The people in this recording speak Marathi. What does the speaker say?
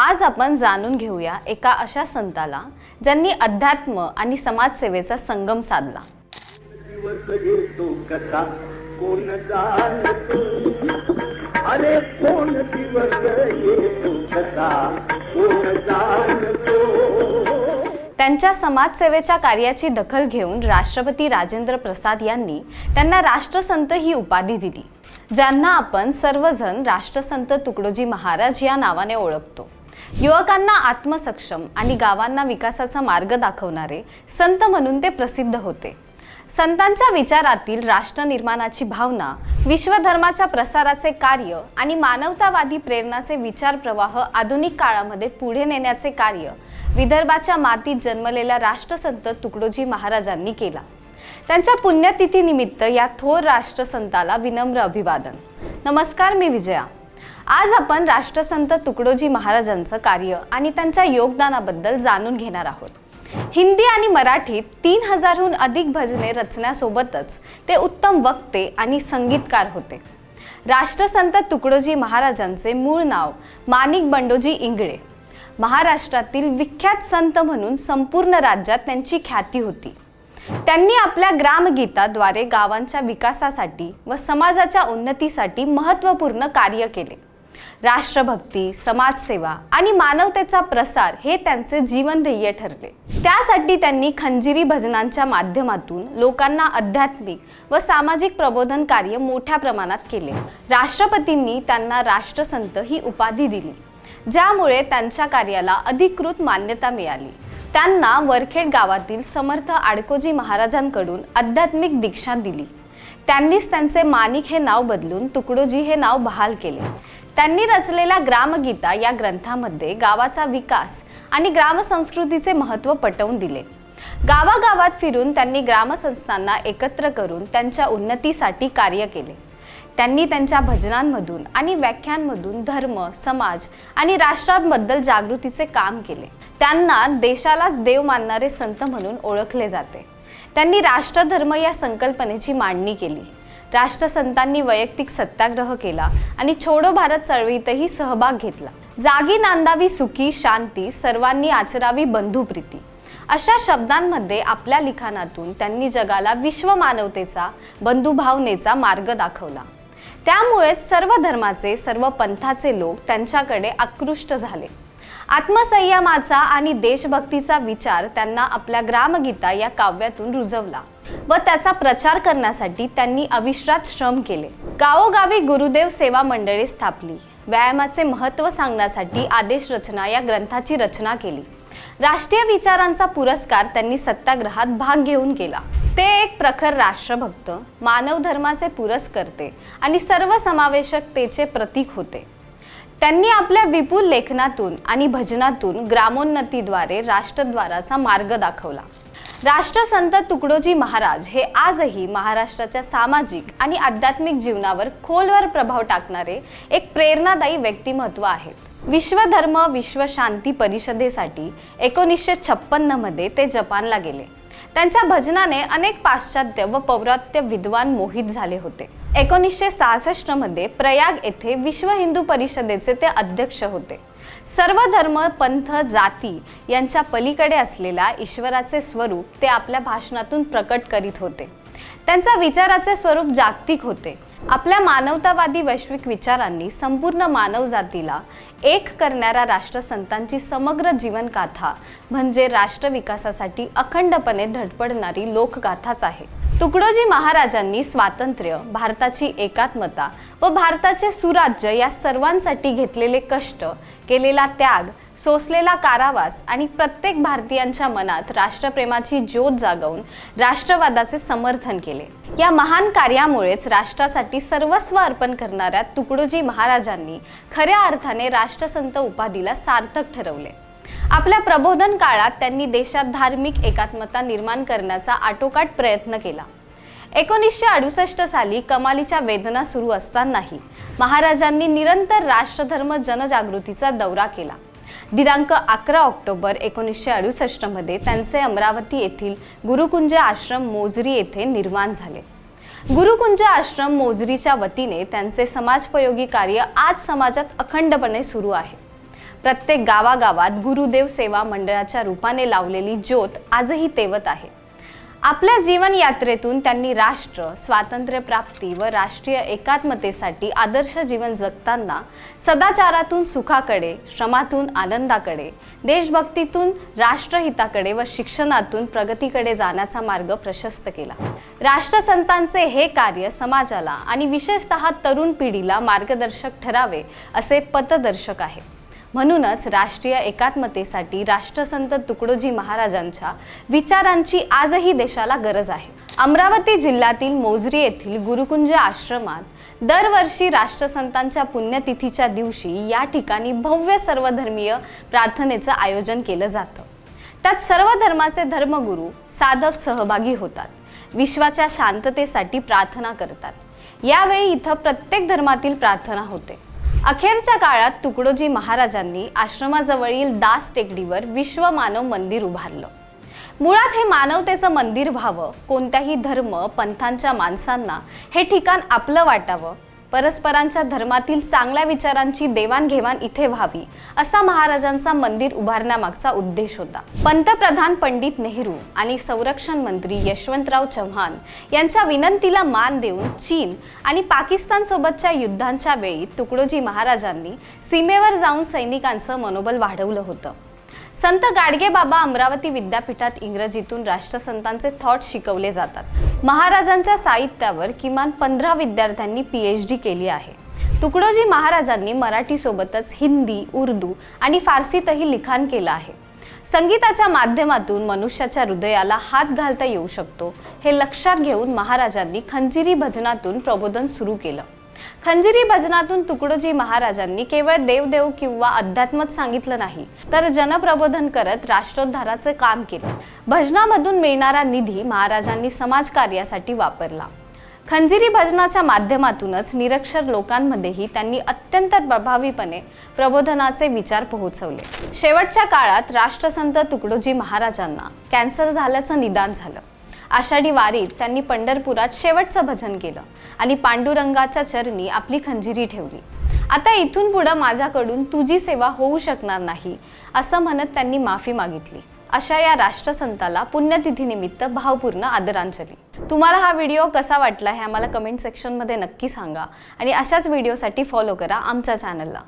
आज आपण जाणून घेऊया एका अशा संताला ज्यांनी अध्यात्म आणि समाजसेवेचा संगम साधला. अरे कोण त्यांच्या समाजसेवेच्या कार्याची दखल घेऊन राष्ट्रपती राजेंद्र प्रसाद यांनी त्यांना राष्ट्रसंत ही उपाधी दिली ज्यांना आपण सर्वजण राष्ट्रसंत तुकडोजी महाराज या नावाने ओळखतो. युवकांना आत्मसक्षम आणि गावांना विकासाचा मार्ग दाखवणारे संत म्हणून ते प्रसिद्ध होते. संतांच्या विचारातील राष्ट्र निर्माणाची भावना विश्वधर्माच्या प्रसाराचे कार्य आणि मानवतावादी प्रेरणाचे विचार प्रवाह आधुनिक काळामध्ये पुढे नेण्याचे कार्य विदर्भाच्या मातीत जन्मलेल्या राष्ट्रसंत तुकडोजी महाराजांनी केला. त्यांच्या पुण्यतिथीनिमित्त या थोर राष्ट्रसंताला विनम्र अभिवादन. नमस्कार मी विजया. आज आपण राष्ट्रसंत तुकडोजी महाराजांचं कार्य आणि त्यांच्या योगदानाबद्दल जाणून घेणार आहोत. हिंदी आणि मराठीत तीन हजारहून अधिक भजने रचण्यासोबतच ते उत्तम वक्ते आणि संगीतकार होते. राष्ट्रसंत तुकडोजी महाराजांचे मूळ नाव माणिक बंडोजी इंगळे. महाराष्ट्रातील विख्यात संत म्हणून संपूर्ण राज्यात त्यांची ख्याती होती. त्यांनी आपल्या ग्रामगीताद्वारे गावांच्या विकासासाठी व समाजाच्या उन्नतीसाठी महत्त्वपूर्ण कार्य केले. राष्ट्रभक्ती समाजसेवा आणि मानवतेचा प्रसार हे त्यांचे जीवनध्येय ठरले. त्यासाठी त्यांनी खंजिरी भजनांच्या माध्यमातून लोकांना आध्यात्मिक व सामाजिक प्रबोधन कार्य मोठ्या प्रमाणात केले. राष्ट्रपतींनी त्यांना राष्ट्रसंत ही उपाधी दिली ज्यामुळे त्यांच्या कार्याला अधिकृत मान्यता मिळाली. त्यांना वरखेड गावातील समर्थ आडकोजी महाराजांकडून आध्यात्मिक दीक्षा दिली. त्यांनीच त्यांचे माणिक हे नाव बदलून तुकडोजी हे नाव बहाल केले. त्यांनी रचलेल्या ग्रामगीता या ग्रंथामध्ये गावाचा विकास आणि ग्रामसंस्कृतीचे महत्त्व पटवून दिले. गावागावात फिरून त्यांनी ग्रामसंस्थांना एकत्र करून त्यांच्या उन्नतीसाठी कार्य केले. त्यांनी त्यांच्या भजनांमधून आणि व्याख्यांमधून धर्म समाज आणि राष्ट्रांबद्दल जागृतीचे काम केले. त्यांना देशालाच देव मानणारे संत म्हणून ओळखले जाते. त्यांनी राष्ट्रधर्म या संकल्पनेची मांडणी केली. राष्ट्रसंतांनी वैयक्तिक सत्याग्रह केला आणि छोडो भारत चळवळीतही सहभाग घेतला. जागी नांदावी सुखी शांती सर्वांनी आचरावी बंधुप्रीती अशा शब्दांमध्ये आपल्या लिखाणातून त्यांनी जगाला विश्व मानवतेचा बंधुभावनेचा मार्ग दाखवला. त्यामुळेच सर्व धर्माचे सर्व पंथाचे लोक त्यांच्याकडे आकृष्ट झाले. आत्मसंयमाचा आणि देशभक्तीचा विचार त्यांना आपल्या ग्रामगीता या काव्यातून रुजवला. व त्याचा प्रचार करण्यासाठी त्यांनी अविश्रात श्रम केले. गावोगावी गुरुदेव सेवा मंडळे स्थापली. व्यायामाचे महत्त्व सांगण्यासाठी आदेश रचना या ग्रंथाची रचना केली. राष्ट्रीय विचारांचा पुरस्कार त्यांनी सत्याग्रहात भाग घेऊन केला. ते एक प्रखर राष्ट्रभक्त मानव धर्माचे पुरस्कर्ते आणि सर्वसमावेशकतेचे प्रतीक होते. त्यांनी आपल्या विपुल लेखनातून आणि भजनातून ग्रामोन्नतीद्वारे राष्ट्रद्वाराचा मार्ग दाखवला. राष्ट्रसंत तुकडोजी महाराज हे आजही महाराष्ट्राच्या सामाजिक आणि आध्यात्मिक जीवनावर खोलवर प्रभाव टाकणारे एक प्रेरणादायी व्यक्तिमत्व आहेत. विश्वधर्म विश्वशांती परिषदेसाठी एकोणीसशे छप्पन्नमध्ये ते जपानला गेले. त्यांच्या भजनाने अनेक पाश्चात्य व पौरात्य विद्वान मोहित झाले होते. एकोणीसशे सहासष्टमध्ये प्रयाग येथे विश्व हिंदू परिषदेचे ते अध्यक्ष होते. सर्व धर्म पंथ जाती यांच्या पलीकडे असलेल्या ईश्वराचे स्वरूप ते आपल्या भाषणातून प्रकट करीत होते. त्यांचा विचाराचे स्वरूप जागतिक होते. आपल्या मानवतावादी वैश्विक विचारांनी संपूर्ण मानवजातीला एक करणाऱ्या राष्ट्रसंतांची समग्र जीवनगाथा म्हणजे राष्ट्रविकासासाठी अखंडपणे धडपडणारी लोकगाथाच आहे. तुकडोजी महाराजांनी स्वातंत्र्य भारताची एकात्मता व भारताचे सुराज्य या सर्वांसाठी घेतलेले कष्ट केलेला त्याग सोसलेला कारावास आणि प्रत्येक भारतीयांच्या मनात राष्ट्रप्रेमाची ज्योत जागवून राष्ट्रवादाचे समर्थन केले. या महान कार्यामुळेच राष्ट्रासाठी सर्वस्व अर्पण करणाऱ्या तुकडोजी महाराजांनी खऱ्या अर्थाने राष्ट्रसंत उपाधीला सार्थक ठरवले. आपल्या प्रबोधन काळात त्यांनी देशात धार्मिक एकात्मता निर्माण करण्याचा आटोकाट प्रयत्न केला. एकोणीसशे अडुसष्ट साली कमालीच्या वेदना सुरू असतानाही महाराजांनी निरंतर राष्ट्रधर्म जनजागृतीचा दौरा केला. दिनांक अकरा ऑक्टोबर एकोणीसशे अडुसष्टमध्ये त्यांचे अमरावती येथील गुरुकुंज आश्रम मोजरी येथे निर्माण झाले. गुरुकुंज आश्रम मोजरीच्या वतीने त्यांचे समाजपयोगी कार्य आज समाजात अखंडपणे सुरू आहे. प्रत्येक गावागावात गुरुदेव सेवा मंडळाच्या रूपाने लावलेली ज्योत आजही तेवत आहे. आपल्या जीवनयात्रेतून त्यांनी राष्ट्र स्वातंत्र्यप्राप्ती व राष्ट्रीय एकात्मतेसाठी आदर्श जीवन जगताना सदाचारातून सुखाकडे श्रमातून आनंदाकडे देशभक्तीतून राष्ट्रहिताकडे व शिक्षणातून प्रगतीकडे जाण्याचा मार्ग प्रशस्त केला. राष्ट्रसंतांचे हे कार्य समाजाला आणि विशेषतः तरुण पिढीला मार्गदर्शक ठरावे असे पथदर्शक आहे. म्हणूनच राष्ट्रीय एकात्मतेसाठी राष्ट्रसंत तुकडोजी महाराजांच्या विचारांची आजही देशाला गरज आहे. अमरावती जिल्ह्यातील मोजरी येथील गुरुकुंज आश्रमात दरवर्षी राष्ट्रसंतांच्या पुण्यतिथीच्या दिवशी या ठिकाणी भव्य सर्वधर्मीय प्रार्थनेचं आयोजन केलं जातं. त्यात सर्व धर्माचे धर्मगुरू साधक सहभागी होतात. विश्वाच्या शांततेसाठी प्रार्थना करतात. यावेळी इथं प्रत्येक धर्मातील प्रार्थना होते. अखेरच्या काळात तुकडोजी महाराजांनी आश्रमाजवळील दास टेकडीवर विश्व मानव मंदिर उभारलं. मुळात हे मानवतेचं मंदिर व्हावं कोणत्याही धर्म पंथांच्या माणसांना हे ठिकाण आपलं वाटावं परस्परांच्या धर्मातील चांगल्या विचारांची देवाणघेवाण इथे व्हावी असा महाराजांचा मंदिर उभारण्यामागचा उद्देश होता. पंतप्रधान पंडित नेहरू आणि संरक्षण मंत्री यशवंतराव चव्हाण यांच्या विनंतीला मान देऊन चीन आणि पाकिस्तान सोबतच्या युद्धांच्या वेळी तुकडोजी महाराजांनी सीमेवर जाऊन सैनिकांचं मनोबल वाढवलं होतं. संत गाडगे बाबा अमरावती विद्यापीठात इंग्रजीतून राष्ट्रसंतांचे थॉट शिकवले जातात. महाराजांच्या साहित्यावर किमान पंधरा विद्यार्थ्यांनी पी एच डी केली आहे. तुकडोजी महाराजांनी मराठीसोबतच हिंदी उर्दू आणि फारसीतही लिखाण केलं आहे. संगीताच्या माध्यमातून मनुष्याच्या हृदयाला हात घालता येऊ शकतो हे लक्षात घेऊन महाराजांनी खंजिरी भजनातून प्रबोधन सुरू केलं. खंजिरी भजनातून तुकडोजी महाराजांनी केवळ देवदेव किंवा अध्यात्मच सांगितलं नाही तर जनप्रबोधन करत राष्ट्रोद्धाराचे काम केले. भजनामधून मिळणारा निधी महाराजांनी समाजकार्यासाठी वापरला. खंजिरी भजनाच्या माध्यमातूनच निरक्षर लोकांमध्येही त्यांनी अत्यंत प्रभावीपणे प्रबोधनाचे विचार पोहोचवले. शेवटच्या काळात राष्ट्रसंत तुकडोजी महाराजांना कॅन्सर झाल्याचं निदान झालं. आषाढी वारीत त्यांनी पंढरपुरात शेवटचं भजन केलं आणि पांडुरंगाच्या चरणी आपली खंजिरी ठेवली. आता इथून पुढं माझ्याकडून तुझी सेवा होऊ शकणार नाही असं म्हणत त्यांनी माफी मागितली. अशा या राष्ट्रसंताला पुण्यतिथीनिमित्त भावपूर्ण आदरांजली. तुम्हाला हा व्हिडिओ कसा वाटला हे आम्हाला कमेंट सेक्शनमध्ये नक्की सांगा आणि अशाच व्हिडिओसाठी फॉलो करा आमच्या चॅनलला.